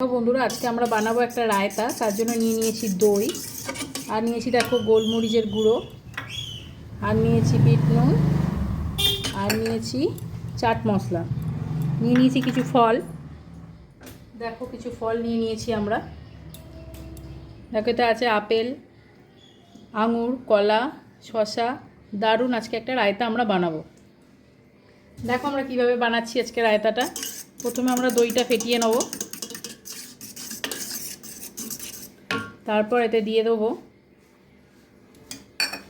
বন্ধুরা, আজকে আমরা বানাবো একটা রায়তা, তার জন্য নিয়ে নিয়েছি দই, আর নিয়েছি দেখো গোলমরিচের গুঁড়ো, আর নিয়েছি বিট নুন, আর নিয়েছি চাট মশলা, নিয়ে নিয়েছি কিছু ফল, দেখো কিছু ফল নিয়ে নিয়েছি আমরা, দেখো এতে আছে আপেল, আঙুর, কলা শশা দারুণ আজকে একটা রায়তা আমরা বানাবো। দেখো আমরা কীভাবে বানাচ্ছি আজকে রায়তাটা, প্রথমে আমরা দইটা ফেটিয়ে নেব। তারপর এতে দিয়ে দেবো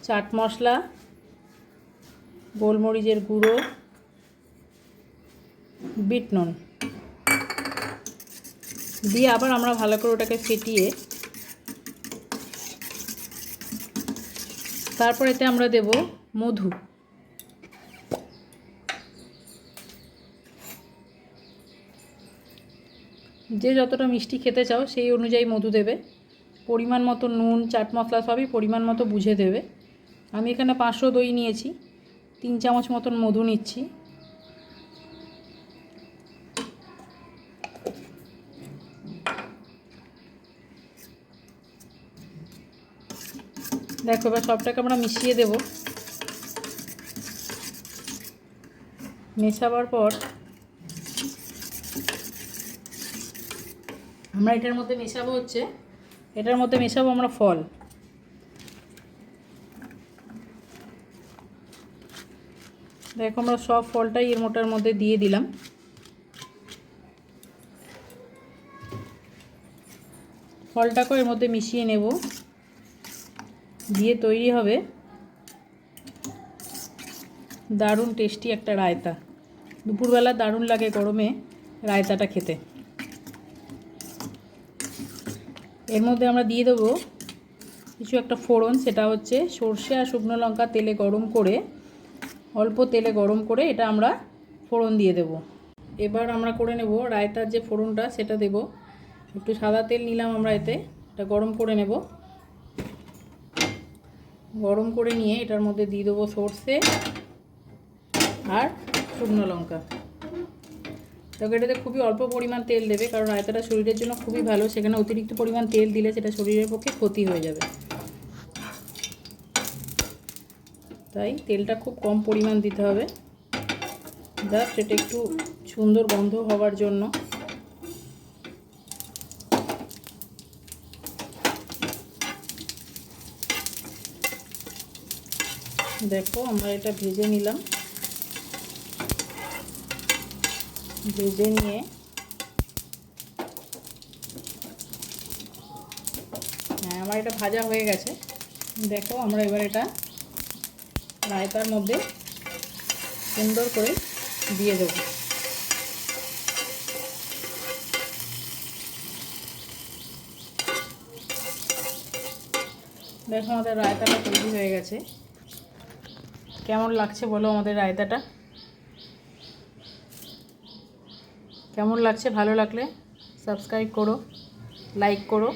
চাট মশলা, গোলমরিচের গুঁড়ো, বিট নুন। দিয়ে আবার আমরা ভালো করে ওটাকে ফেটিয়ে তারপর এতে আমরা দেব মধু। যে যতটা মিষ্টি খেতে চাও সেই অনুযায়ী মধু দেবে। পরিমাণ মতো নুন, চাট মশলা সবই পরিমাণ মতো বুঝে দেবে। আমি এখানে পাঁচশো দই নিয়েছি, তিন চামচ মতন মধু নিচ্ছি। দেখো, এবার সবটাকে আমরা মিশিয়ে দেব। মেশাবার পর আমরা এটার মধ্যে মেশাবো হচ্ছে এটার মধ্যে মেশাবো আমরা ফল। দেখো আমরা সব ফলটাই এর মোটার মধ্যে দিয়ে দিলাম। ফলটাকেও এর মধ্যে মিশিয়ে নেব। দিয়ে তৈরি হবে দারুণ টেস্টি একটা রায়তা। দুপুরবেলা দারুণ লাগে গরমে রায়তাটা খেতে। এর মধ্যে আমরা দিয়ে দেবো কিছু একটা ফোড়ন, সেটা হচ্ছে সর্ষে আর শুকনো লঙ্কা তেলে গরম করে, অল্প তেলে গরম করে এটা আমরা ফোড়ন দিয়ে দেব। এবার আমরা করে নেব রায়তার যে ফোড়নটা, সেটা দেব। একটু সাদা তেল নিলাম আমরা এতে, এটা গরম করে নেব। গরম করে নিয়ে এটার মধ্যে দিয়ে দেবো সর্ষে আর শুকনো লঙ্কা। তবে এটাতে খুবই অল্প পরিমাণ তেল দেবে, কারণ রায়তাটা শরীরের জন্য খুবই ভালো। সেখানে অতিরিক্ত পরিমাণ তেল দিলে সেটা শরীরের পক্ষে ক্ষতি হয়ে যাবে। তাই তেলটা খুব কম পরিমাণ দিতে হবে। জাস্ট এটা একটু সুন্দর গন্ধ হওয়ার জন্য। দেখো আমরা এটা ভেজে নিলাম। ভেজে নিয়ে হ্যাঁ আমার এটা ভাজা হয়ে গেছে। দেখো, আমরা এবার এটা রায়তার মধ্যে সুন্দর করে দিয়ে দেব। দেখো, আমাদের রায়তাটা তৈরি হয়ে গেছে। কেমন লাগছে বলো আমাদের রায়তাটা? কেমন লাগছে? ভালো লাগলে সাবস্ক্রাইব করো লাইক করো।